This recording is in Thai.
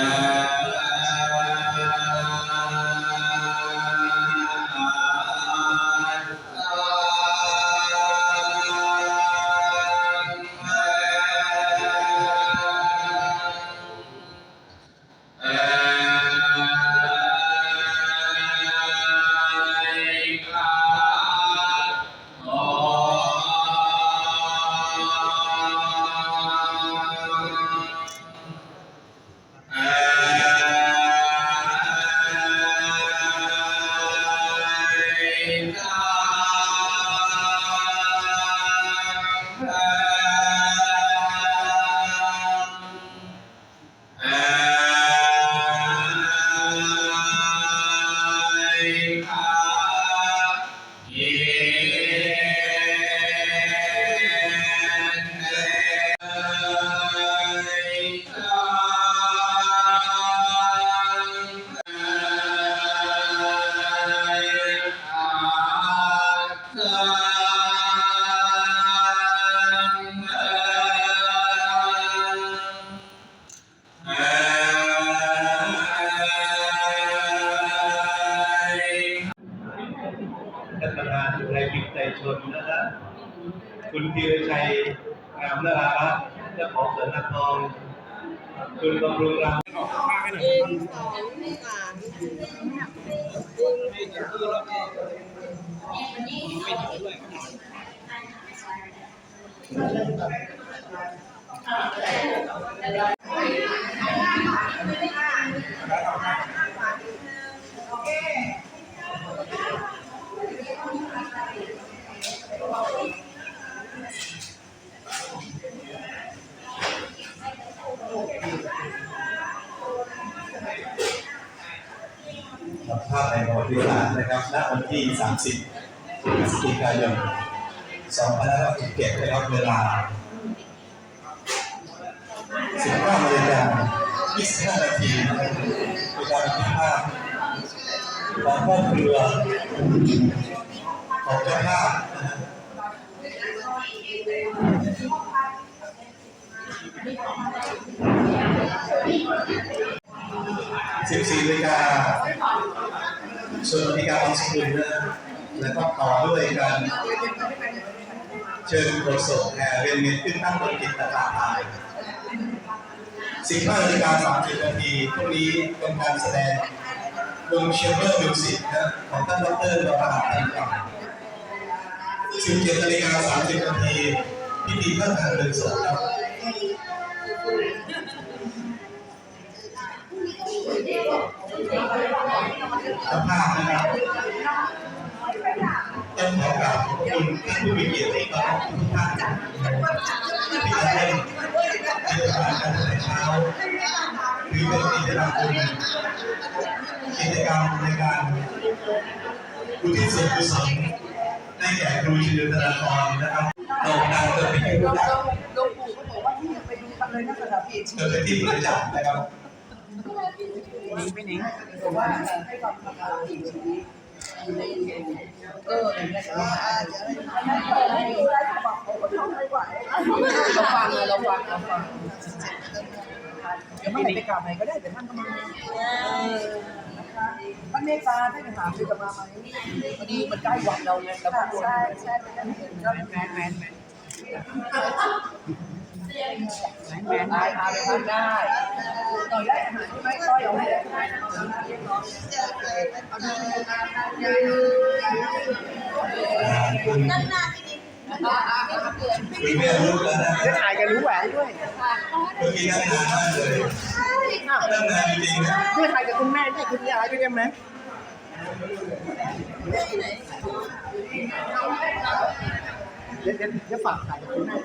ยา ท้ายไปแล้วจะเดินปที่โต๊ะนั่งนะคะเดินไปตรงนี้นะท่านประธานจุไรกิจใจชนนะครับคุณธีรชัยงามนรารัตน์เจ้าของสวนนักทอง คุณบำรุงรังหนึ่งสองสาม ภาพในประวัติศาสตร์นะครับณวันที่ 30พฤศจิกายน2567นะครับเวลา 19นาฬิกา25นาทีนะครับเป็นการบันทึกภาพของครอบครัวของเจ้าภาพ นาฬิกาส่วนนาฬิกาของสกุลนะแล้วก็ต่อด้วยการเชิญโฆษกแห่เรียนเรียนขึ้นตั้งบนกิจการไทย15นาฬิกา30นาทีพรุ่งนี้เป็นการแสดงวงเชียร์เบอร์มิวสิกนะของท่านดรวราตันกลับ17นาฬิกา30นาทีพิธีพระทานเพลิงศพครับ เจ้าภาพนะครับต้องขอกราบขอบคุณท่านผู้มีเกียรติที่มาทุกท่านที่จะได้กิจกรรมการแต่เช้าหรือเป็นกิจกรรมคุณกิจกรรมในการอุทิศส่วนกุศลให้แก่ครูชินธนาธรนะครับโด่งดังเกิดเป็นที่รู้จักหลวงปู่ก็บอกว่าที่อย่าไปดูกันเลยนะสถานที่เกิดเป็นที่รู้จักนะครับ นี้ไม่นี้บอกว่าให้ความสำคัญอีกชีวิตอยู่ในเอออย่างเออเราฟังเลยเราฟังเราฟังเดี๋ยวเมื่อไหร่ไปกราบไหนก็ได้แต่ท่านก็มาท่านเมตตาท่านจะถามจะมาไหมพอดีมันใกล้วันเราไงเราก็ใช่ใช่แมนแมนแมน แมนได้ทานทานได้ต่อยได้อาหารใช่ต่อยเอาให้ได้คุณคุณแม่รู้แล้วนะจะถ่ายกันรู้แหวนด้วยเมื่อกี้นั่งนานมากเลยนั่งนานจริงๆนะเพื่อถ่ายกับคุณแม่ได้คุณยายด้วยได้ไหมเดี๋ยวเดี๋ยวฝากถ่ายกับคุณแม่